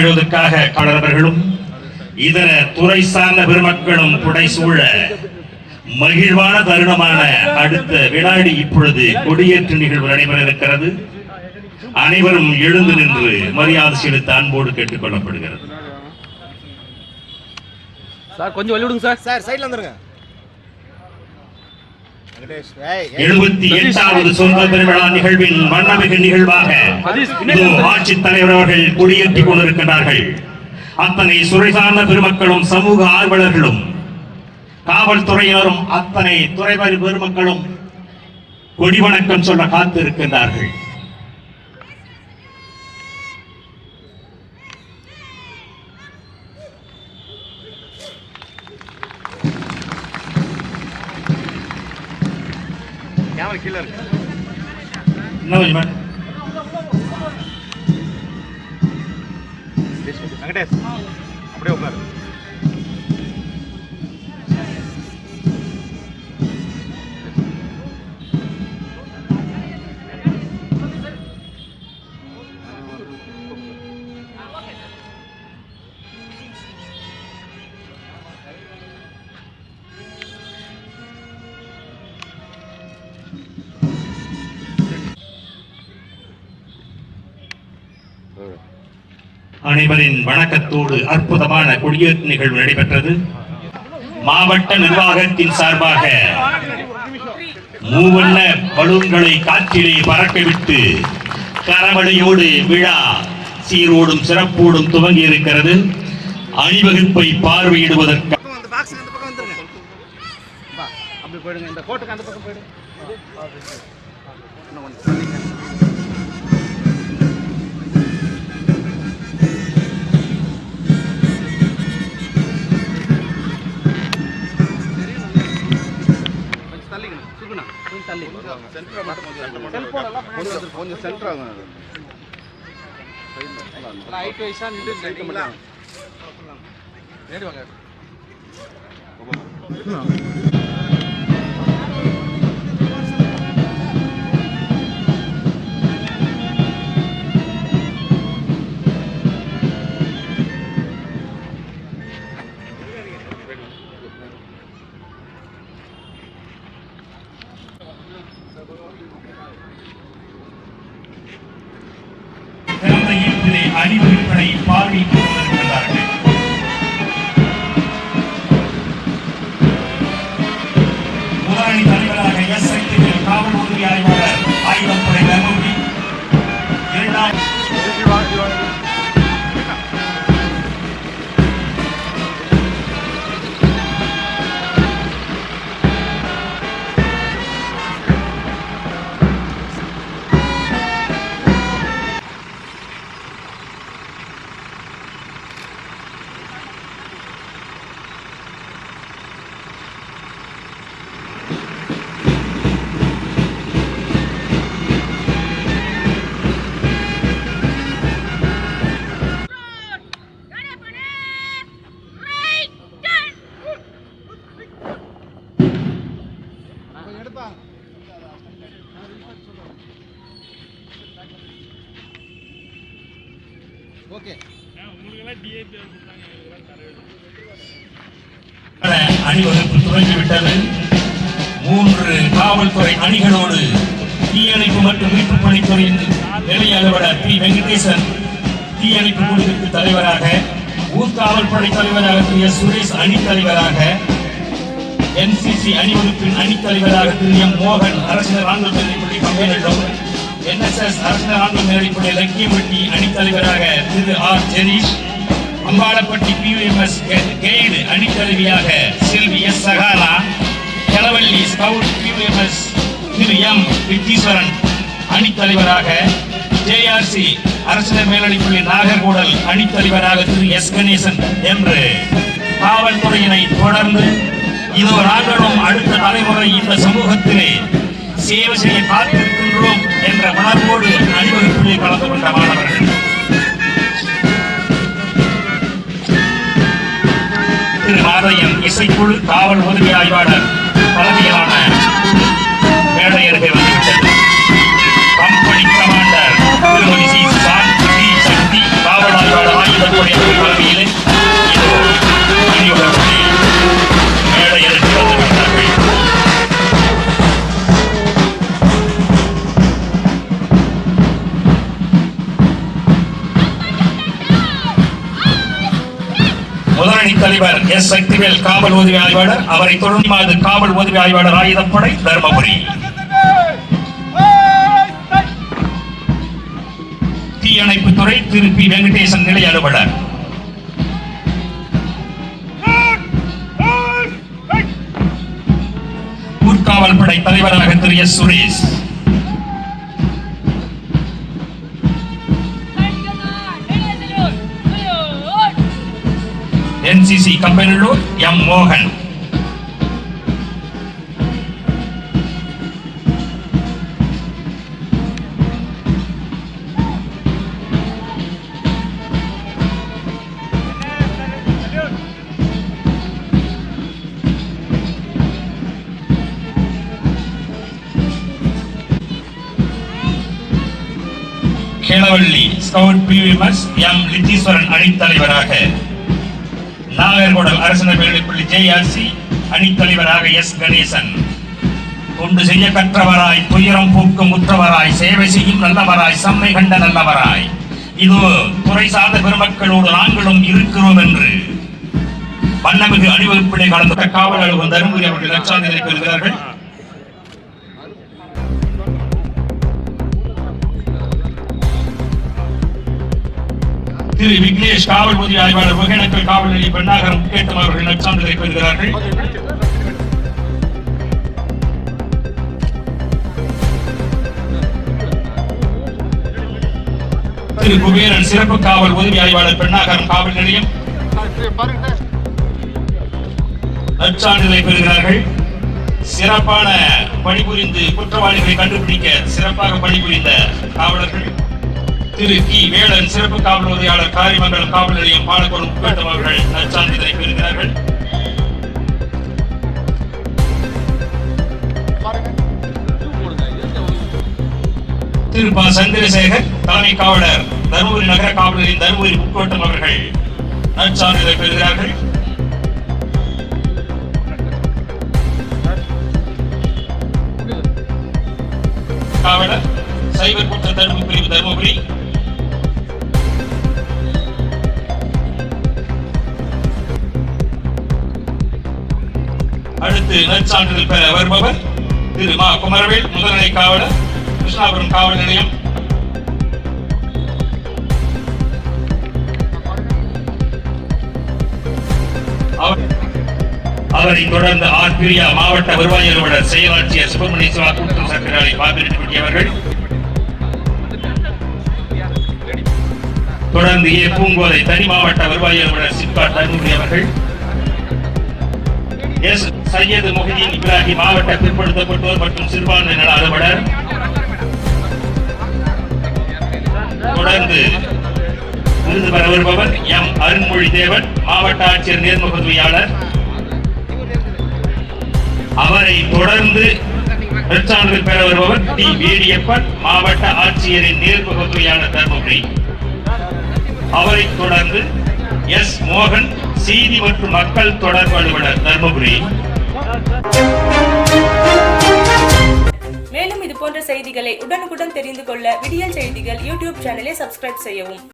பார்வையிடுவதற்காக கலரவர்களும் இதர துறை சார்ந்த பெருமக்களும் புடைசூழ மகிழ்வான தருணமான அடுத்த வினாடி இப்பொழுது கொடியேற்று நிகழ்வு நடைபெற இருக்கிறது அனைவரும் எழுந்து நின்று மரியாதை செலுத்த அன்போடு கேட்டுக் கொள்ளப்படுகிறது சார் கொஞ்சம் வழி விடுங்க சார் சார் சைடுல வந்துருங்க. எழுபத்தி எட்டாவது சொந்த திருவிழா நிகழ்வின் வண்ணமிகு நிகழ்வாக இதோ ஆட்சித் தலைவர் அவர்கள் கொடியேற்றிக் கொண்டிருக்கிறார்கள் அத்தனை சுரை சார்ந்த பெருமக்களும் சமூக ஆர்வலர்களும் காவல்துறையினரும் அத்தனை துறைவர் பெருமக்களும் கொடி வணக்கம் சொல்ல காத்திருக்கின்றார்கள். கேமரா கீழ இருக்கு இன்னும். வெங்கடேஷ் அப்படியே உட்காரு அனைவரின் வணக்கத்தோடு அற்புதமான கொடியேற்று நிகழ்வு நடைபெற்றது. மாவட்ட நிர்வாகத்தின் சார்பாக மூவண்ண பலூன்களை காற்றிலே பறக்கவிட்டு கரவழியோடு விழா சீரோடும் சிறப்போடும் துவங்கி இருக்கிறது அணிவகுப்பை பார்வையிடுவதற்கு போயிடுங்க. இந்த கோட்டுக்கு அந்த பக்கம் போயிடுங்க சென்டரை மட்டும் கொஞ்சம் கொஞ்சம் சென்டர் ஆகும் ஹைட் வைஸாக நின்று மட்டும். ஏறி வாங்க ஓகே. அணிவகுப்பு துவங்கிவிட்டது மூன்று காவல்துறை அணிகளோடு தீயணைப்பு மற்றும் மீட்புப் பணித்துறையின் நிலைய அலுவலர் பி. வெங்கடேசன் தீயணைப்பு குழுவிற்கு தலைவராக ஊர்காவல் படை தலைவராக திரு எஸ். சுரேஷ் அணித் தலைவராக என்சிசி அணிவகுப்பின் அணித்தலைவராக திரு எம் மோகன் அரசினர் ஆண்கள் மேல்நிலைப்பள்ளி கம்பெனியிடம் என்எஸ்எஸ் அரசினர் ஆண்கள் மேல்நிலைப்பள்ளி Lakkiyampatti அணித்தலைவராக Thiru R Jereesh Ambalapatti PUMS guide அணித்தலைவியாக Selvi S Sakala Kelavalli scout PUMS Thiru M Vitheeswaran அணித்தலைவராக JRC அரசினர் மேல்நிலைப்பள்ளி நாகர்கோடல் அணித்தலைவராக திரு எஸ் கணேசன் என்று காவல்துறையினை தொடர்ந்து இதோ நாங்களும் அடுத்த தலைமுறை இந்த சமூகத்திலே சேவை செய்ய காத்திருக்கின்றோம் என்ற உணர்வோடு அணிவகுப்பிலே கலந்து கொண்ட மாணவர்கள். திரு மாதையம் இசைக்குழு காவல் உதவி ஆய்வாளர் தலைமையிலான மேடையர்கள் வந்துவிட்டது company commander Thirumathi C. Shanthi Sakthi காவல் ஆய்வாளர் ஆயுத தலைமையிலே சக்திவேல் காவல் உதவி ஆய்வாளர் அவரை தொடர்ந்து மாது காவல் உதவி ஆய்வாளர் ஆயுதப்படை தருமபுரி. தீயணைப்புத்துறை திருப்பி வெங்கடேசன் நிலை அலுவலர். ஊர்காவல் படை தலைவராக திரு எஸ். சுரேஷ். என்சிசி கம்பெனிலூர் எம் மோகன் Kelavalli scout PVMS M Litheeswaran அணித்தலைவராக நாகர்கோடல் அரசினர் மேல்நிலைப்பள்ளி சி அணித்தலைவராக எஸ் கணேசன். கொண்டு செய்ய கற்றவராய் துயரம் பூக்கும் உற்றவராய் சேவை செய்யும் நல்லவராய் செம்மை கண்ட நல்லவராய். இதோ துறை சார்ந்த பெருமக்களோடு நாங்களும் இருக்கிறோம் என்று. வண்ணமிகு அணிவகுப்பினை கலந்து காவல் அலுவலர் தருமபுரி அவர்கள் லட்சாந்திரை பெறுகிறார்கள் திரு விக்னேஷ் காவல் உதவி ஆய்வாளர் ஒகேனக்கல் காவல் நிலைய பெண்ணாகரம் முக்கேட்டம் அவர்கள் நற்சான்றிதழை பெறுகிறார்கள். திரு குபேரன் சிறப்பு காவல் உதவி ஆய்வாளர் பெண்ணாகரம் காவல் நிலையம் நற்சான்றிதழை பெறுகிறார்கள். சிறப்பான பணிபுரிந்து குற்றவாளிகளை கண்டுபிடிக்க சிறப்பாக பணிபுரிந்த காவலர்கள். திரு கி. வேலன் சிறப்பு காவல் உதவியாளர் காரிமங்கலம் காவல் நிலையம் பாலக்கோடு முக்கட்டம் அவர்கள் நற்சான்றிதழை பெறுகிறார்கள். திரு ப. சந்திரசேகர் தலைமை காவலர் தருமபுரி நகர காவலரின் தருமபுரி முக்கோட்டம் அவர்கள் நற்சான்றிதழை பெறுகிறார்கள். காவலர் சைபர் குற்ற தடுப்பு பிரிவு தருமபுரி அடுத்து நற்சான்றிதழ் பெற வருபவர் திரு மா குமரவேல் முதல்நிலை காவலர் கிருஷ்ணாபுரம் காவல் நிலையம். அவரை தொடர்ந்து ஆர் பிரியா மாவட்ட வருவாய் அலுவலர் செயலாட்சியர் சுப்பிரமணிய சிவா கூட்டம் சக்கராலை பாபிரெட்டி அவர்கள். தொடர்ந்து ஏ பூங்கோலை தனி மாவட்ட வருவாய் அலுவலர் சிப்பா தருமபுரி அவர்கள். எஸ் சையது முஹிதீன் இப்ராஹிம் மாவட்ட பிற்படுத்தப்பட்டோர் மற்றும் சிறுபான்மை நல அலுவலர். தொடர்ந்து விருது பெற வருபவர் எம் அருண்மொழி தேவன் மாவட்ட ஆட்சியர் நேர்முகத்துவையாளர். அவரை தொடர்ந்து நற்சான்றிதழ் பெற வருபவர் டி வேடியப்பன் மாவட்ட ஆட்சியரின் நேர்முகத்துவையாளர் தர்மபுரி. அவரை தொடர்ந்து எஸ் மோகன் செய்தி மற்றும் மக்கள் தொடர்பு அலுவலர் தருமபுரி. மேலும் இது போன்ற செய்திகளை உடனுக்குடன் தெரிந்து கொள்ள விடியல் செய்திகள் யூடியூப் சேனலை சப்ஸ்கிரைப் செய்யவும்.